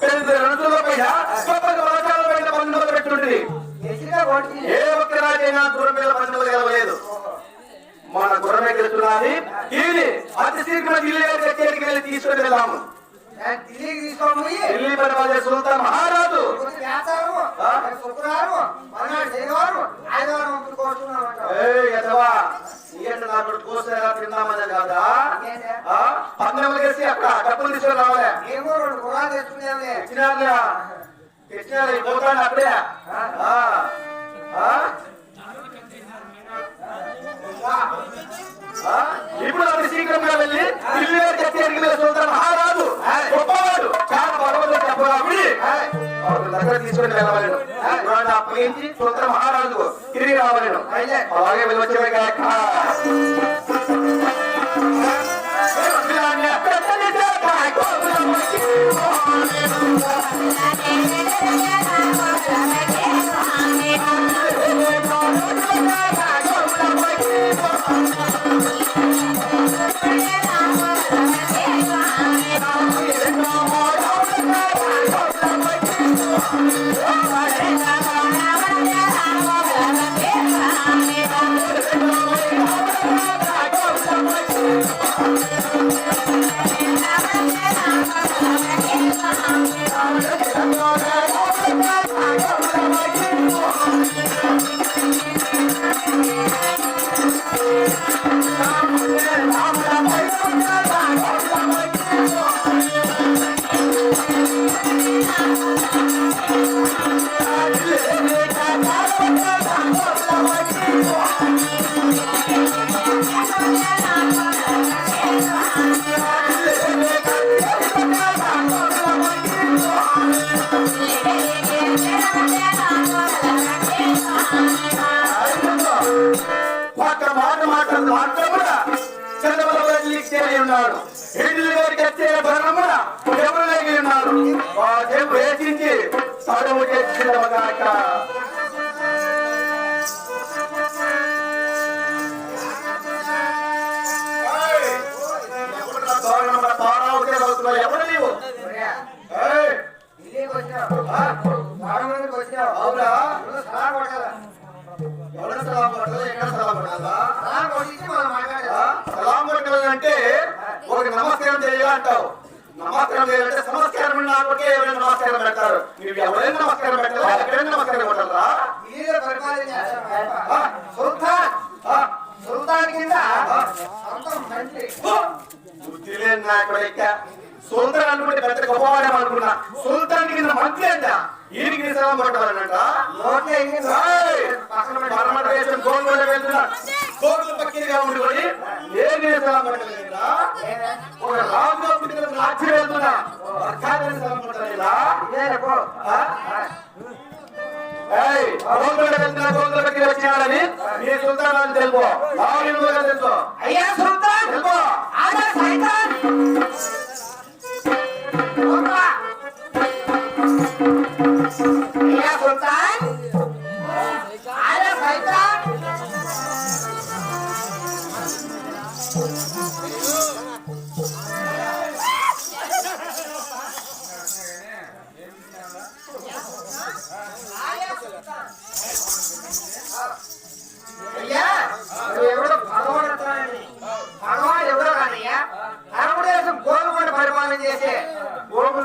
పెద్ద రణతుల పైన గొప్ప వాచాల పైన ఏ ఒక్క రాజైనా గుర్రం మీద పండుగ గెలవలేదు మన గుర్రమే గెలుస్తున్నది ఇది అతి శీఘ్రం ఢిల్లీ గారి కచేరికి వెళ్ళి తీసుకుని తీసుకోబోయి ఢిల్లీ పరిపాలన సుల్తాన్ మహారాజు తెచ్చినారులే తెచ్చినారు పోతాను అప్పుడే? ఇప్పుడు అతి శీఘ్రంగా వెళ్ళి ఢిల్లీ కచేరికి సుల్తాన్ మహారాజు గొప్పవాడు చాలా పర్వతం చెప్పరాబడి వాళ్ళ దగ్గర తీసుకొని వెళ్ళవలేను అప్పగించి తిరిగి రావలేను అలాగే ఒక్క Bye. ఉన్నాడు ఎడిలి గారికి వచ్చే భరణమున దేవుడు లేగి ఉన్నాడు ఆ వేచించి సడము ఎవరు నీవు? అవునా? సలాం మనం కొట్టాలంటే ఒక నమస్కారం చేయాలంటావు. నమస్కారం చేయాలంటే సంస్కారం కొట్టే ఎవరైనా నమస్కారం పెడతారు నువ్వు ఎవరైనా నమస్కారం పెట్టాలా ఎక్కడైనా నమస్కారం చేస్తాను ఆ? సుల్తాన్? సుల్తాన్ కింద బుద్ధి లేని నాయకుడు ఎక్క సుల్తాన్ అనుకుంటే పెద్ద గొప్పవాడేమో అనుకున్నా. సుల్తాన్ కింద మంత్రి అంట. ఈయనకి నీ సలాం కొట్టాలనంట నోట్లో ఎన్ని ఏయ్! పక్కన పెట్టి పరమట దేశం గోల్కొండ వెళ్తున్నా కోర్టు పక్కగా ఉండుకొని ఏ నీ సలాం కొట్టలేదా ఒక రాజుగా పుట్టిన రాజ్యం వెళ్తున్నా రేపు ఆ? ఏయ్, గోల్కొండ వెళ్తున్నా గోల్కొండ పక్కన వచ్చినాడని నీ సుల్తాన్ తెలుపు. లావు తెలుసు అయ్యా సుల్తాన్! తెలుపు? సైతాన్!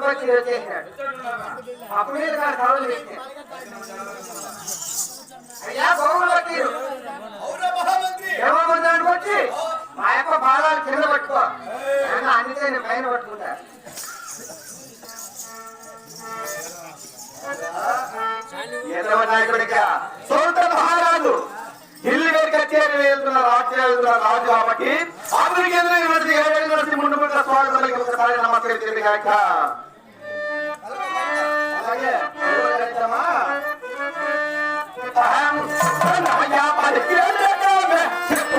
పక్షి వచ్చేసినాడు అప్పుడు మీద కథలు పెట్టినాడు అయ్యా గోకుల్ పక్షీలు దేవబంధానికి వచ్చి మా యొక్క పాదాలు కింద పట్టుకో. అందుకే నేను పైన పట్టుకుంటా. ఎదవ నాయకుడిగా సుల్తాన్ మహారాజు. ఢిల్లీ గారి కచేరీ వెళ్తున్న రాజ్యం వెళ్తున్న రాజు కాబట్టి. అందరికి ఎదురు యూనివర్సిటీ ఏడు యూనివర్సిటీ ముందు ముందు స్వాగతం ఒకసారి నమస్కరించింది కాక.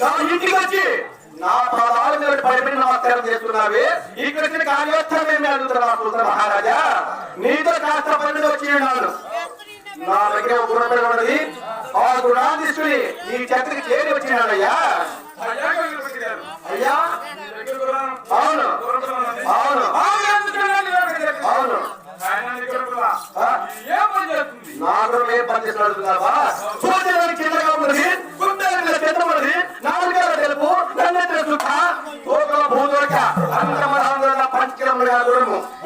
నా ఇంటికి వచ్చి నా పదాలు మీద పడిపోయి నమస్కారం చేస్తున్నావే. ఇక్కడ వచ్చిన కార్యోత్తరం ఏమి అడుగుతున్నా సుందర మహారాజా? నీతో కాస్త పని వచ్చి నా దగ్గర ఒక గుణపడి ఉన్నది. ఆ గుణాన్ని తీసుకుని నీ చెత్తకి చేరి వచ్చినాడయ్యా. అయ్యా? అవును. అవును. అవును. ఆ, నా ఏం పని చేసి అడుగుతున్నావా సూర్యుడికి చిన్నగా ఉన్నది. గుండెల చిన్న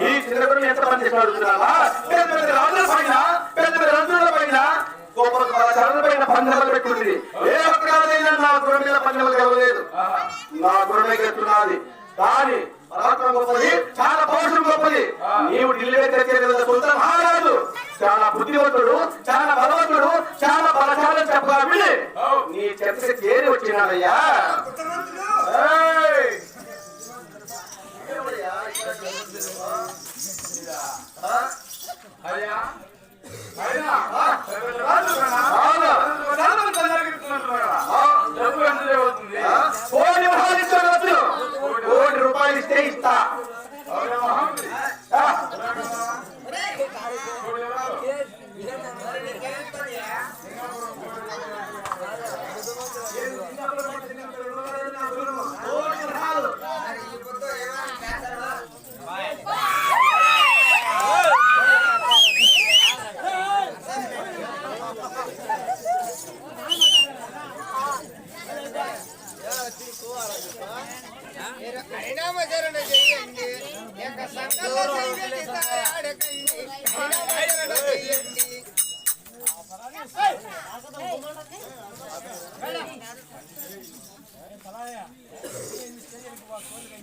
ఈ చిన్న ఎంత పని చేసి పెద్ద పెద్ద రాజుల పైన పెద్ద పెద్ద పైన గొప్ప గొప్ప పైన పెట్టుకుంది. ఏ ఒక్కరైనా నా గుణం మీద పందెములు కలవలేదు నా గురమే గెట్టున్నది కానీ పరాక్రమం గొప్పది చాలా పౌరుషం గొప్పది. నీవు ఢిల్లీ తెచ్చే సుల్తాన్ మహారాజు. చాలా బుద్ధివంతుడు చాలా బలవంతుడు చాలా బలశాలని చెప్పగా నీ చెత్తకి చేరి వచ్చినాడయ్యా.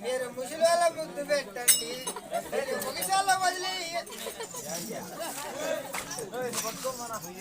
మీరు ముసలోళ్ళ ముద్దు పెట్టండి ముగిసాల వదిలి